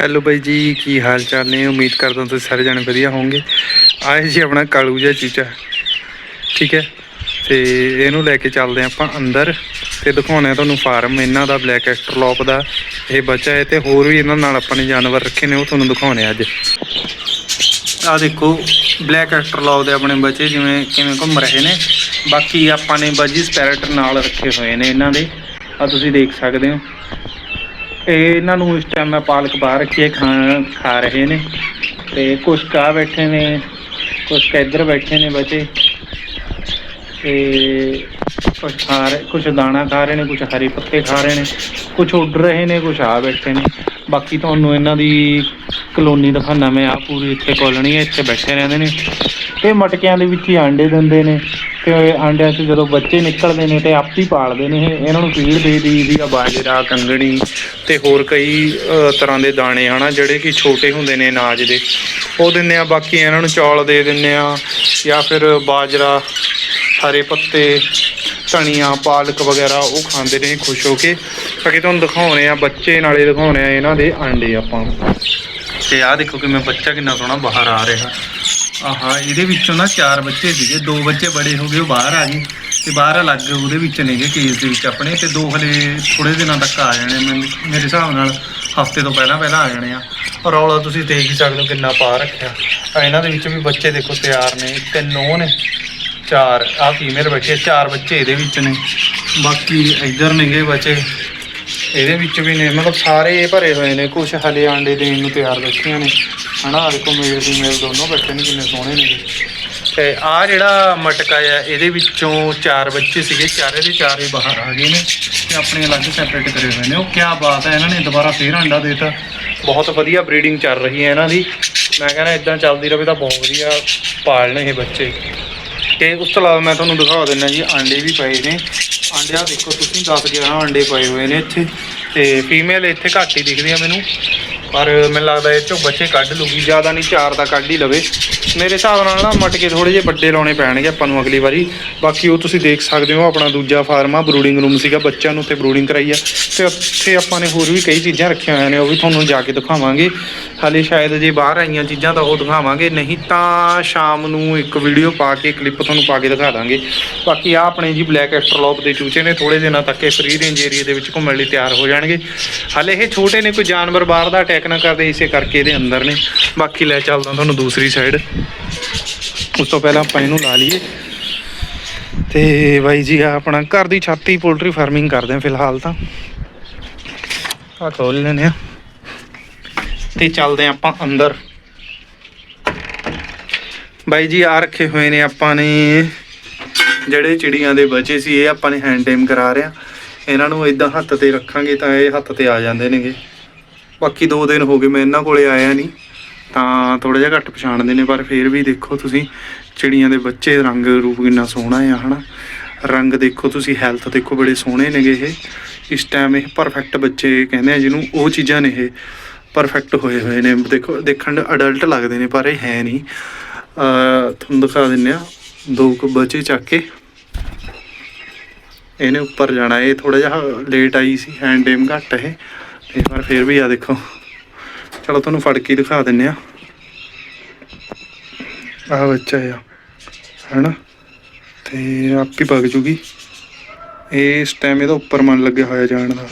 Hello ਬਾਈ ਜੀ, ਕੀ ਹਾਲ ਚਾਲ ਨੇ? ਉਮੀਦ ਕਰਦਾ ਤੁਸੀਂ ਸਾਰੇ ਜਣੇ ਵਧੀਆ ਹੋਵੋਗੇ। ਆਏ ਜੀ ਆਪਣਾ ਕਾਲੂ ਜਿਹਾ ਚੀਚਾ। ਠੀਕ ਹੈ? ਤੇ ਇਹਨੂੰ ਲੈ ਕੇ ਚੱਲਦੇ ਹਾਂ ਆਪਾਂ ਅੰਦਰ ਤੇ ਦਿਖਾਉਣੇ ਆ ਤੁਹਾਨੂੰ ਫਾਰਮ। ਇਹਨਾਂ ਦਾ ਬਲੈਕ ਐਸਟਰਲੌਪ ਦਾ ਇਹ ਬੱਚਾ ਹੈ ਤੇ ਹੋਰ ਵੀ ਇਹਨਾਂ ਨਾਲ ਆਪਾਂ ਨੇ ਜਾਨਵਰ ਰੱਖੇ ਨੇ, ਉਹ ਤੁਹਾਨੂੰ ਦਿਖਾਉਣੇ ਆ ਅੱਜ। ਆ ਦੇਖੋ, ਬਲੈਕ ਐਸਟਰਲੌਪ ਦੇ ਆਪਣੇ ਬੱਚੇ ਜਿਵੇਂ ਕਿਵੇਂ ਘੁੰਮ ਰਹੇ ਨੇ। ਬਾਕੀ ਆਪਾਂ ਨੇ ਬਾਜੀ ਸਪੈਰਟ ਨਾਲ ਰੱਖੇ ਹੋਏ ਨੇ ਇਹਨਾਂ ਦੇ। ਆ ਤੁਸੀਂ ਦੇਖ ਸਕਦੇ ਹੋ। ਇਹ ਇਹਨਾਂ ਨੂੰ ਇਸ ਟਾਈਮ ਮੈਂ ਪਾਲਕ ਬਾਹਰ ਰੱਖੀ ਹੈ, ਖਾ ਖਾ ਰਹੇ ਨੇ ਤੇ ਕੁਝ ਕਾ ਬੈਠੇ ਨੇ ਕੁਝ ਕੁ ਇੱਧਰ ਬੈਠੇ ਨੇ ਬੱਚੇ ਤੇ ਕੁਝ ਖਾ ਰਹੇ ਕੁਝ ਦਾਣਾ ਖਾ ਰਹੇ ਨੇ ਕੁਝ ਹਰੇ ਪੱਤੇ ਖਾ ਰਹੇ ਨੇ ਕੁਝ ਉੱਡ ਰਹੇ ਨੇ ਕੁਝ ਆ ਬੈਠੇ ਨੇ। ਬਾਕੀ ਤੁਹਾਨੂੰ ਇਹਨਾਂ ਦੀ ਕਲੋਨੀ ਦਿਖਾਣਾ ਮੈਂ ਆ ਪੂਰੀ ਇੱਥੇ ਕਲੋਨੀ ਹੈ, ਇੱਥੇ ਬੈਠੇ ਰਹਿੰਦੇ ਨੇ। ਇਹ ਮਟਕਿਆਂ ਦੇ ਵਿੱਚ ਹੀ ਆਂਡੇ ਦਿੰਦੇ ਨੇ ਤੇ ਆਂਡਿਆਂ 'ਚ ਜਦੋਂ ਬੱਚੇ ਨਿਕਲਦੇ ਨੇ ਤੇ ਆਪ ਹੀ ਪਾਲਦੇ ਨੇ ਇਹ, ਇਹਨਾਂ ਨੂੰ ਫੀਡ ਦੇ ਦੀ ਆ, ਬਾਜਰਾ, ਕੰਗਣੀ ਤੇ ਹੋਰ ਕਈ ਤਰ੍ਹਾਂ ਦੇ ਦਾਣੇ ਹਨਾ, ਜਿਹੜੇ ਕਿ ਛੋਟੇ ਹੁੰਦੇ ਨੇ ਅਨਾਜ ਦੇ। ਉਹ ਦਿੰਦੇ ਆ, ਬਾਕੀ ਇਹਨਾਂ ਨੂੰ ਚੌਲ ਦੇ ਦਿੰਦੇ ਆ ਜਾਂ ਫਿਰ ਬਾਜਰਾ, ਹਰੇ ਪੱਤੇ, ਧਨੀਆ, ਪਾਲਕ ਵਗੈਰਾ ਉਹ ਖਾਂਦੇ ਨੇ, ਖੁਸ਼ ਹੋ ਕੇ। ਬਾਕੀ ਤੁਹਾਨੂੰ ਦਿਖਾਉਣੇ ਆ, ਬੱਚੇ ਨਾਲੇ ਦਿਖਾਉਣੇ ਆ ਇਹਨਾਂ ਦੇ ਆਂਡੇ ਆਪਾਂ ਨੂੰ। ਤੇ ਆਹ ਦੇਖੋ ਕਿ ਮੈਂ ਬੱਚਾ ਕਿੰਨਾ ਸੋਹਣਾ ਬਾਹਰ ਆ ਰਿਹਾ। ਆਹਾ, ਇਹਦੇ ਵਿੱਚੋਂ ਨਾ ਚਾਰ ਬੱਚੇ ਸੀਗੇ। ਦੋ ਬੱਚੇ ਬੜੇ ਹੋ ਗਏ, ਉਹ ਬਾਹਰ ਆ ਗਏ ਤੇ ਬਾਹਰ ਅਲੱਗ ਉਹਦੇ ਵਿੱਚ ਨੇਗੇ ਕੇਸ ਦੇ ਵਿੱਚ ਆਪਣੇ ਤੇ ਦੋ ਹਲੇ ਥੋੜੇ ਦਿਨਾਂ ਤੱਕ ਆ ਜਾਣੇ ਮੈਨੂੰ- ਮੇਰੇ ਹਿਸਾਬ ਨਾਲ ਹਫ਼ਤੇ ਤੋਂ ਪਹਿਲਾਂ ਪਹਿਲਾਂ ਆ ਜਾਣੇ ਆ। ਰੌਲਾ ਤੁਸੀਂ ਦੇਖ ਹੀ ਸਕਦੇ ਹੋ ਕਿੰਨਾ ਪਾ ਰੱਖਿਆ। ਆ ਇਹਨਾਂ ਦੇ ਵਿੱਚ ਵੀ ਬੱਚੇ ਦੇਖੋ ਤਿਆਰ ਨੇ, ਤਿੰਨ ਉਹ ਨੇ, ਚਾਰ ਆ ਫੀਮੇਲ ਬੱਚੇ ਚਾਰ ਬੱਚੇ ਇਹਦੇ ਵਿੱਚ ਨੇ। ਬਾਕੀ ਇੱਧਰ ਨੇਗੇ ਬੱਚੇ। ਇਹਦੇ ਵਿੱਚ ਵੀ ਨੇ, ਮਤਲਬ ਸਾਰੇ ਭਰੇ ਹੋਏ ਨੇ ਕੁਝ ਹਲੇ ਆਂਡੇ ਦੇਣ ਨੂੰ ਤਿਆਰ ਬੈਠੀਆਂ ਨੇ। ਹਨਾ, ਆਹ ਦੇਖੋ ਮੇਲ ਫੀਮੇਲ ਦੋਨੋਂ ਬੱਚੇ ਨੇ, ਕਿੰਨੇ ਸੋਹਣੇ ਨੇ ਤੇ ਆ ਜਿਹੜਾ ਮਟਕਾ ਆ, ਇਹਦੇ ਵਿੱਚੋਂ ਚਾਰ ਬੱਚੇ ਸੀਗੇ, ਚਾਰੇ ਦੇ ਚਾਰੇ ਬਾਹਰ ਆ ਗਏ ਨੇ ਤੇ ਆਪਣੇ ਅਲੱਗ ਸੈਪਰੇਟ ਕਰੇ ਹੋਏ ਨੇ। ਉਹ ਕੀ ਬਾਤ ਹੈ ਇਹਨਾਂ ਨੇ ਦੁਬਾਰਾ ਫੇਰ ਅੰਡਾ ਦੇਤਾ। ਬਹੁਤ ਵਧੀਆ ਬਰੀਡਿੰਗ ਚੱਲ ਰਹੀ ਹੈ ਇਹਨਾਂ ਦੀ। ਮੈਂ ਕਹਿੰਦਾ ਇਦਾਂ ਚੱਲਦੀ ਰਹੇ ਤਾਂ ਬਹੁਤ ਵਧੀਆ ਪਾਲਣੇ ਇਹ ਬੱਚੇ। ਤੇ ਉਸ ਤੋਂ ਇਲਾਵਾ ਮੈਂ ਤੁਹਾਨੂੰ ਦਿਖਾ ਦਿੰਦਾ ਜੀ ਆਂਡੇ ਵੀ ਪਏ ਨੇ। ਆਂਡਿਆਂ ਦੇਖੋ, ਤੁਸੀਂ 10 11 ਆਂਡੇ ਪਏ ਹੋਏ ਨੇ ਇੱਥੇ। ਤੇ ਫੀਮੇਲ ਇੱਥੇ ਘੱਟ ਹੀ ਦਿਖਦੀ ਆ ਮੈਨੂੰ। ਪਰ ਮੈਨੂੰ ਲੱਗਦਾ ਇਹ ਚੋਂ ਬੱਚੇ ਕੱਢ ਲੂਗੀ, ਜ਼ਿਆਦਾ ਨਹੀਂ, ਚਾਰ ਦਾ ਕੱਢ ਹੀ ਲਵੇ। ਮੇਰੇ ਹਿਸਾਬ ਨਾਲ ਨਾ ਮਟਕੇ ਥੋੜੇ ਜਿਹੇ ਵੱਡੇ ਲਾਉਣੇ ਪੈਣਗੇ ਆਪਾਂ ਨੂੰ ਅਗਲੀ ਵਾਰੀ। ਬਾਕੀ ਉਹ ਤੁਸੀਂ ਦੇਖ ਸਕਦੇ ਹੋ ਆਪਣਾ ਦੂਜਾ ਫਾਰਮ ਆ ਬਰੂਡਿੰਗ ਰੂਮ ਸੀਗਾ, ਬੱਚਿਆਂ ਨੂੰ ਤੇ ਬਰੂਡਿੰਗ ਕਰਾਈ ਆ। ਤੇ ਉੱਥੇ ਆਪਾਂ ਨੇ ਹੋਰ ਵੀ ਕਈ ਚੀਜ਼ਾਂ ਰੱਖੀਆਂ ਹੋਈਆਂ ਨੇ, ਉਹ ਵੀ ਤੁਹਾਨੂੰ ਜਾ ਕੇ ਦਿਖਾਵਾਂਗੇ। ਹਾਲੇ ਸ਼ਾਇਦ ਜੇ ਬਾਹਰ ਆਈਆਂ ਚੀਜ਼ਾਂ ਤਾਂ ਉਹ ਦਿਖਾਵਾਂਗੇ, ਨਹੀਂ ਤਾਂ ਸ਼ਾਮ ਨੂੰ ਇੱਕ ਵੀਡੀਓ ਪਾ ਕੇ ਕਲਿੱਪ ਤੁਹਾਨੂੰ ਪਾ ਕੇ ਦਿਖਾ ਦਾਂਗੇ। ਬਾਕੀ ਆ ਆਪਣੇ ਜੀ ਬਲੈਕ ਐਸਟਰਲੌਪ ਦੇ ਚੂਚੇ ਨੇ ਥੋੜੇ ਦਿਨਾਂ ਤੱਕ ਇਹ ਫ੍ਰੀ ਰੇਂਜ ਏਰੀਆ ਦੇ ਵਿੱਚ ਘੁੰਮਣ ਲਈ ਤਿਆਰ ਹੋ ਜਾਣਗੇ। ਹਾਲੇ ਇਹ ਛੋਟੇ ਨੇ, ਕੋਈ ਜਾਨਵਰ ਬਾਹਰ ਦਾ ਅਟੈਕ ਨਾ ਕਰਦੇ, ਇਸੇ ਕਰਕੇ ਇਹਦੇ ਅੰਦਰ ਨੇ। ਬਾਕੀ ਲੈ ਚੱਲਦਾ ਤੁਹਾਨੂੰ ਦੂਸਰੀ ਸਾਈਡ ਉਸ ਤੋਂ ਪਹਿਲਾਂ ਆਪਾਂ ਇਹਨੂੰ ਲਾ ਲਈਏ। ਤੇ ਬਾਈ ਜੀ ਆ ਆਪਣਾ ਘਰ ਦੀ ਛਾਤੀ ਪੋਲਟਰੀ ਫਾਰਮਿੰਗ ਕਰਦੇ ਆ ਫਿਲਹਾਲ ਤਾਂ। ਆ ਖੋਲ ਲੈਨੇ ਆ। ਤੇ ਚੱਲਦੇ ਆ ਆਪਾਂ ਅੰਦਰ। ਬਾਈ ਜੀ ਆ ਰੱਖੇ ਹੋਏ ਨੇ ਆਪਾਂ ਨੇ। ਜਿਹੜੇ ਚਿੜੀਆਂ ਦੇ ਬਚੇ ਸੀ, ਇਹ ਆਪਾਂ ਨੇ ਹੈਂਡ ਟਾਈਮ ਕਰਾ ਰਹੇ ਆ। ਇਹਨਾਂ ਨੂੰ ਇਦਾਂ ਹੱਥ ਤੇ ਰੱਖਾਂਗੇ ਤਾਂ ਇਹ ਹੱਥ ਤੇ ਆ ਜਾਂਦੇ ਨੇਗੇ। ਬਾਕੀ 2 ਦਿਨ ਹੋ ਗਏ, ਮੈਂ ਇਹਨਾਂ ਕੋਲੇ ਆਇਆ ਨਹੀਂ। ਤਾਂ ਥੋੜਾ ਜਿਹਾ ਘੱਟ ਪਛਾਣਦੇ ਨੇ, ਪਰ ਫਿਰ ਵੀ ਦੇਖੋ ਤੁਸੀਂ ਚਿੜੀਆਂ ਦੇ ਬੱਚੇ ਰੰਗ ਰੂਪ ਕਿੰਨਾ ਸੋਹਣਾ ਆ, ਹਨਾ? ਰੰਗ ਦੇਖੋ ਤੁਸੀਂ ਹੈਲਥ ਦੇਖੋ ਬੜੇ ਸੋਹਣੇ ਨੇਗੇ ਇਹ। ਇਸ ਟਾਈਮ ਇਹ ਪਰਫੈਕਟ ਬੱਚੇ ਕਹਿੰਦੇ ਆ ਜਿਹਨੂੰ ਉਹ ਚੀਜ਼ਾਂ ਨੇ ਇਹ ਪਰਫੈਕਟ ਹੋਏ ਹੋਏ ਨੇ। ਦੇਖੋ, ਦੇਖਣ ਅਡਲਟ ਲੱਗਦੇ ਨੇ, ਪਰ ਇਹ ਹੈ ਨਹੀਂ। ਤੁਹਾਨੂੰ ਦਿਖਾ ਦਿੰਨੇ ਆ, ਦੋ ਕੁ ਬੱਚੇ ਚੱਕ ਕੇ। ਇਹਨੇ ਉੱਪਰ ਜਾਣਾ, ਇਹ ਥੋੜਾ ਜਿਹਾ ਲੇਟ ਆਈ ਸੀ ਹੈਂਡ ਟਾਈਮ ਘੱਟ ਇਹ ਤੇ ਪਰ ਫਿਰ ਵੀ ਆ ਦੇਖੋ। ਚਲੋ ਤੁਹਾਨੂੰ ਫੜ ਕੇ ਦਿਖਾ ਦਿੰਨੇ ਆ। ਆਹ ਬੱਚਾ ਆ, ਹੈਨਾ? ਤੇ ਆਪ ਹੀ ਪੱਕ ਜੂਗੀ। ਇਹ ਇਸ ਟਾਈਮ ਇਹਦਾ ਉੱਪਰ ਮਨ ਲੱਗਿਆ ਹੋਇਆ ਜਾਣ ਦਾ।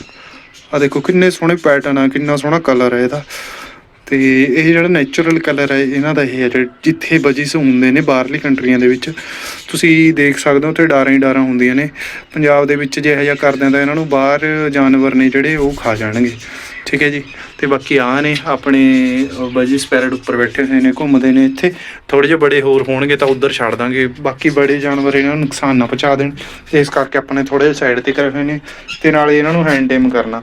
ਆ ਦੇਖੋ, ਕਿੰਨੇ ਸੋਹਣੇ ਪੈਟਰਨ ਆ, ਕਿੰਨਾ ਸੋਹਣਾ ਕਲਰ ਹੈ ਇਹਦਾ। ਤੇ ਇਹ ਜਿਹੜਾ ਨੇਚਰਲ ਕਲਰ ਹੈ ਇਹਨਾਂ ਦਾ ਇਹ ਹੈ ਜਿੱਥੇ ਬਜਿਸ ਹੁੰਦੇ ਨੇ ਬਾਹਰਲੀ ਕੰਟਰੀਆਂ ਦੇ ਵਿੱਚ। ਤੁਸੀਂ ਦੇਖ ਸਕਦੇ ਹੋ ਤੇ ਡਾਰਾਂ ਹੀ ਡਾਰਾਂ ਹੁੰਦੀਆਂ ਨੇ। ਪੰਜਾਬ ਦੇ ਵਿੱਚ ਜੇ ਇਹੋ ਜਿਹਾ ਕਰ ਤਾਂ ਇਹਨਾਂ ਨੂੰ ਬਾਹਰ ਜਾਨਵਰ ਨੇ ਜਿਹੜੇ, ਉਹ ਖਾ ਜਾਣਗੇ। ਠੀਕ ਹੈ ਜੀ। ਤੇ ਬਾਕੀ ਆ ਨੇ ਆਪਣੇ ਬਜਿਸ ਸਪੈਰਡ ਉੱਪਰ ਬੈਠੇ ਹੋਏ ਨੇ, ਘੁੰਮਦੇ ਨੇ ਇੱਥੇ। ਥੋੜੇ ਜਿਹੇ ਬੜੇ ਹੋਰ ਹੋਣਗੇ ਤਾਂ ਉੱਧਰ ਛੱਡ ਦਾਂਗੇ। ਬਾਕੀ ਬੜੇ ਜਾਨਵਰ ਇਹਨਾਂ ਨੂੰ ਨੁਕਸਾਨ ਨਾ ਪਹੁੰਚਾ ਦੇਣ। ਇਸ ਕਰਕੇ ਆਪਾਂ ਨੇ ਥੋੜੇ ਸਾਈਡ ਤੇ ਕਰੇ ਹੋਏ ਨੇ। ਤੇ ਨਾਲੇ ਇਹਨਾਂ ਨੂੰ ਹੈਂਡ ਟਾਈਮ ਕਰਨਾ।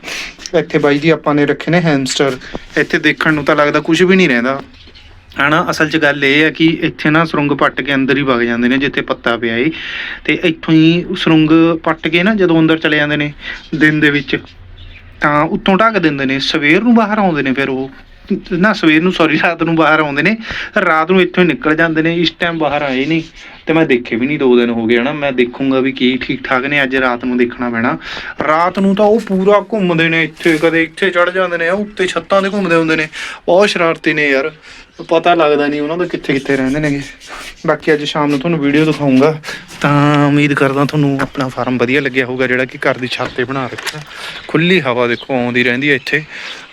ਇੱਥੇ ਬਾਈ ਜੀ ਆਪਾਂ ਨੇ ਰੱਖੇ ਨੇ ਹੈਮਸਟਰ ਇੱਥੇ ਦੇਖਣ ਨੂੰ ਤਾਂ ਲੱਗਦਾ ਕੁਝ ਵੀ ਨਹੀਂ ਰਹਿੰਦਾ। ਹਨਾ, ਅਸਲ 'ਚ ਗੱਲ ਇਹ ਹੈ ਕਿ ਇੱਥੇ ਨਾ ਸੁਰੰਗ ਪੱਟ ਕੇ ਅੰਦਰ ਹੀ ਵਗ ਜਾਂਦੇ ਨੇ, ਜਿੱਥੇ ਪੱਤਾ ਪਿਆ ਏ। ਤੇ ਇੱਥੋਂ ਹੀ ਸੁਰੰਗ ਪੱਟ ਕੇ ਨਾ ਜਦੋਂ ਅੰਦਰ ਚਲੇ ਜਾਂਦੇ ਨੇ, ਦਿਨ ਦੇ ਵਿੱਚ। ਤਾਂ ਉੱਤੋਂ ਢੱਕ ਦਿੰਦੇ ਨੇ, ਸਵੇਰ ਨੂੰ ਬਾਹਰ ਆਉਂਦੇ ਨੇ ਫਿਰ ਉਹ। ਨਾ ਸਵੇਰ ਨੂੰ ਸੌਰੀ ਰਾਤ ਨੂੰ ਬਾਹਰ ਆਉਂਦੇ ਨੇ। ਰਾਤ ਨੂੰ ਇੱਥੋਂ ਹੀ ਨਿਕਲ ਜਾਂਦੇ ਨੇ, ਇਸ ਟਾਈਮ ਬਾਹਰ ਆਏ ਨਹੀਂ। ਤੇ ਮੈਂ ਦੇਖੇ ਵੀ ਨਹੀਂ ਦੋ ਦਿਨ ਹੋ ਗਏ ਹਨਾ। ਮੈਂ ਦੇਖੂੰਗਾ ਵੀ ਕੀ ਠੀਕ ਠਾਕ ਨੇ, ਅੱਜ ਰਾਤ ਨੂੰ ਦੇਖਣਾ ਪੈਣਾ। ਰਾਤ ਨੂੰ ਤਾਂ ਉਹ ਪੂਰਾ ਘੁੰਮਦੇ ਨੇ ਇੱਥੇ, ਕਦੇ ਇੱਥੇ ਚੜ ਜਾਂਦੇ ਨੇ ਉੱਤੇ ਛੱਤਾਂ ਤੇ ਘੁੰਮਦੇ ਹੁੰਦੇ ਨੇ। ਬਹੁਤ ਸ਼ਰਾਰਤੀ ਨੇ ਯਾਰ। ਪਤਾ ਲੱਗਦਾ ਨਹੀਂ ਉਹਨਾਂ ਦਾ ਕਿੱਥੇ ਕਿੱਥੇ ਰਹਿੰਦੇ ਨੇਗੇ। ਬਾਕੀ ਅੱਜ ਸ਼ਾਮ ਨੂੰ ਤੁਹਾਨੂੰ ਵੀਡੀਓ ਦਿਖਾਉਂਗਾ ਤਾਂ ਉਮੀਦ ਕਰਦਾ ਤੁਹਾਨੂੰ ਆਪਣਾ ਫਾਰਮ ਵਧੀਆ ਲੱਗਿਆ ਹੋਊਗਾ, ਜਿਹੜਾ ਕਿ ਘਰ ਦੀ ਛੱਤ ਤੇ ਬਣਾ ਰੱਖਿਆ। ਖੁੱਲੀ ਹਵਾ ਦੇਖੋ, ਆਉਂਦੀ ਰਹਿੰਦੀ ਹੈ ਇੱਥੇ।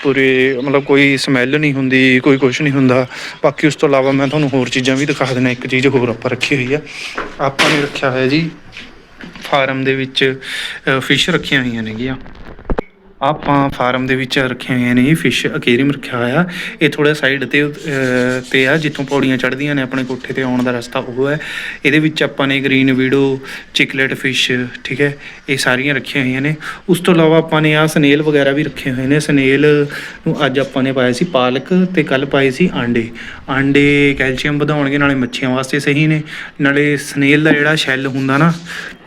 ਪੂਰੇ ਮਤਲਬ ਕੋਈ ਸਮੈਲ ਨਹੀਂ ਹੁੰਦੀ, ਕੋਈ ਕੁਝ ਨਹੀਂ ਹੁੰਦਾ। ਬਾਕੀ ਉਸ ਤੋਂ ਇਲਾਵਾ ਮੈਂ ਤੁਹਾਨੂੰ ਹੋਰ ਚੀਜ਼ਾਂ ਵੀ ਦਿਖਾ ਦੇਣਾ ਇੱਕ ਚੀਜ਼ ਹੋਰ ਆਪਾਂ ਰੱਖੀ ਹੋਈ ਆ। ਆਪਾਂ ਨੇ ਰੱਖਿਆ ਹੋਇਆ ਜੀ ਫਾਰਮ ਦੇ ਵਿੱਚ ਫਿਸ਼ ਰੱਖੀਆਂ ਹੋਈਆਂ ਨੇਗੀਆਂ। ਆਪਾਂ ਫਾਰਮ ਦੇ ਵਿੱਚ ਰੱਖੀਆਂ ਹੋਈਆਂ ਨੇ ਫਿਸ਼ ਅਕੇਰੀਅਮ ਰੱਖਿਆ ਹੋਇਆ। ਇਹ ਥੋੜਾ ਸਾਈਡ ਤੇ ਤੇ ਆ, ਜਿੱਥੋਂ ਪੌੜੀਆਂ ਚੜ੍ਹਦੀਆਂ ਨੇ ਆਪਣੇ ਕੋਠੇ ਤੇ ਆਉਣ ਦਾ ਰਸਤਾ ਉਹ ਹੈ। ਇਹਦੇ ਵਿੱਚ ਆਪਾਂ ਨੇ ਗ੍ਰੀਨ ਵੀਡੋ ਚਿਕਲੇਟ ਫਿਸ਼ ਠੀਕ ਹੈ, ਇਹ ਸਾਰੀਆਂ ਰੱਖੀਆਂ ਹੋਈਆਂ ਨੇ। ਉਸ ਤੋਂ ਇਲਾਵਾ ਆਪਾਂ ਨੇ ਆ ਸਨੇਲ ਵਗੈਰਾ ਵੀ ਰੱਖੇ ਹੋਏ ਨੇ। ਸਨੇਲ ਨੂੰ ਅੱਜ ਆਪਾਂ ਨੇ ਪਾਇਆ ਸੀ ਪਾਲਕ ਤੇ ਕੱਲ ਪਾਏ ਸੀ ਆਂਡੇ। ਆਂਡੇ ਕੈਲਸ਼ੀਅਮ ਵਧਾਉਣਗੇ, ਨਾਲੇ ਮੱਛੀਆਂ ਵਾਸਤੇ ਸਹੀ ਨੇ। ਨਾਲੇ ਸਨੇਲ ਦਾ ਜਿਹੜਾ ਸ਼ੈੱਲ ਹੁੰਦਾ ਨਾ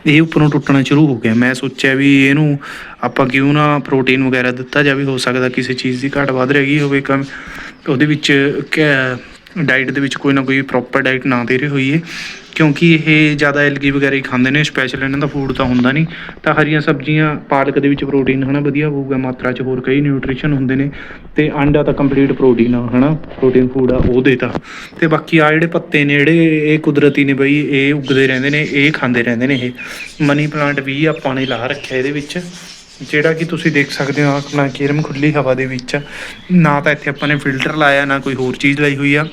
ਇਹ ਉੱਪਰੋਂ ਟੁੱਟਣਾ ਸ਼ੁਰੂ ਹੋ ਗਿਆ। ਮੈਂ ਸੋਚਿਆ ਵੀ ਇਹਨੂੰ ਆਪਾਂ ਕਿਉਂ ਨਾ ਪ੍ਰੋਟੀਨ ਵਗੈਰਾ ਦਿੱਤਾ ਜਾਵੇ, ਹੋ ਸਕਦਾ ਕਿਸੇ ਚੀਜ਼ ਦੀ ਘਾਟ ਵੱਧ ਰਹਿ ਗਈ ਹੋਵੇ। ਕਮ ਉਹਦੇ ਵਿੱਚ ਡਾਈਟ ਦੇ ਵਿੱਚ ਕੋਈ ਨਾ ਕੋਈ ਪ੍ਰੋਪਰ ਡਾਈਟ ਨਾ ਦੇ ਰਹੇ ਹੋਈਏ। ਕਿਉਂਕਿ ਇਹ ਜ਼ਿਆਦਾ ਐਲਗੀ ਵਗੈਰਾ ਹੀ ਖਾਂਦੇ ਨੇ ਸਪੈਸ਼ਲ ਇਹਨਾਂ ਦਾ ਫੂਡ ਤਾਂ ਹੁੰਦਾ ਨਹੀਂ। ਤਾਂ ਹਰੀਆਂ ਸਬਜ਼ੀਆਂ, ਪਾਲਕ ਦੇ ਵਿੱਚ ਪ੍ਰੋਟੀਨ ਹਨਾ ਵਧੀਆ ਹੋਊਗਾ, ਮਾਤਰਾ 'ਚ ਹੋਰ ਕਈ ਨਿਊਟ੍ਰੀਸ਼ਨ ਹੁੰਦੇ ਨੇ। ਤੇ ਆਂਡਾ ਤਾਂ ਕੰਪਲੀਟ ਪ੍ਰੋਟੀਨ ਆ, ਹਨਾ ਪ੍ਰੋਟੀਨ ਫੂਡ ਆ ਉਹ ਦੇਤਾ ਤੇ ਬਾਕੀ ਆ ਜਿਹੜੇ ਪੱਤੇ ਨੇ, ਜਿਹੜੇ ਇਹ ਕੁਦਰਤੀ ਨੇ ਬਈ, ਇਹ ਉੱਗਦੇ ਰਹਿੰਦੇ ਨੇ, ਇਹ ਖਾਂਦੇ ਰਹਿੰਦੇ ਨੇ ਇਹ। ਮਨੀ ਪਲਾਂਟ ਵੀ ਆਪਾਂ ਨੇ ਲਾ ਰੱਖਿਆ ਇਹਦੇ ਵਿੱਚ। ਜਿਹੜਾ ਕਿ ਤੁਸੀਂ ਦੇਖ ਸਕਦੇ ਹੋ, ਆਪਣਾ ਕੇਰਮ ਖੁੱਲੀ ਹਵਾ ਦੇ ਵਿੱਚ। ਨਾ ਤਾਂ ਇੱਥੇ ਆਪਾਂ ਨੇ ਫਿਲਟਰ ਲਾਇਆ, ਨਾ ਕੋਈ ਹੋਰ ਚੀਜ਼ ਲਾਈ ਹੋਈ ਆ।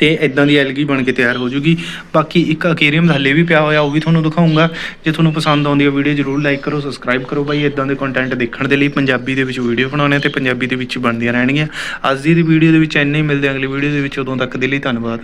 ਤੇ ਇਦਾਂ ਦੀ ਐਲਗੀ ਬਣ ਕੇ ਤਿਆਰ ਹੋ ਜੂਗੀ। ਬਾਕੀ ਇੱਕ ਅਕੇਰੀਅਮ ਥੱਲੇ ਵੀ ਪਿਆ ਹੋਇਆ, ਉਹ ਵੀ ਤੁਹਾਨੂੰ ਦਿਖਾਉਂਗਾ ਜੇ ਤੁਹਾਨੂੰ ਪਸੰਦ ਆਉਂਦੀ ਹੈ ਵੀਡੀਓ, ਜਰੂਰ ਲਾਈਕ ਕਰੋ, ਸਬਸਕ੍ਰਾਈਬ ਕਰੋ ਬਾਈ। ਇਦਾਂ ਦੇ ਕੰਟੈਂਟ ਦੇਖਣ ਦੇ ਲਈ ਪੰਜਾਬੀ ਦੇ ਵਿੱਚ ਵੀਡੀਓ ਬਣਾਉਣੇ ਤੇ ਪੰਜਾਬੀ ਦੇ ਵਿੱਚ ਬਣਦੀਆਂ ਰਹਿਣਗੀਆਂ। ਅੱਜ ਦੀ ਵੀਡੀਓ ਦੇ ਵਿੱਚ ਇੰਨੇ ਹੀ, ਮਿਲਦੇ ਹਾਂ ਅਗਲੀ ਵੀਡੀਓ ਦੇ ਵਿੱਚ। ਉਦੋਂ ਤੱਕ ਦੇ ਲਈ ਧੰਨਵਾਦ।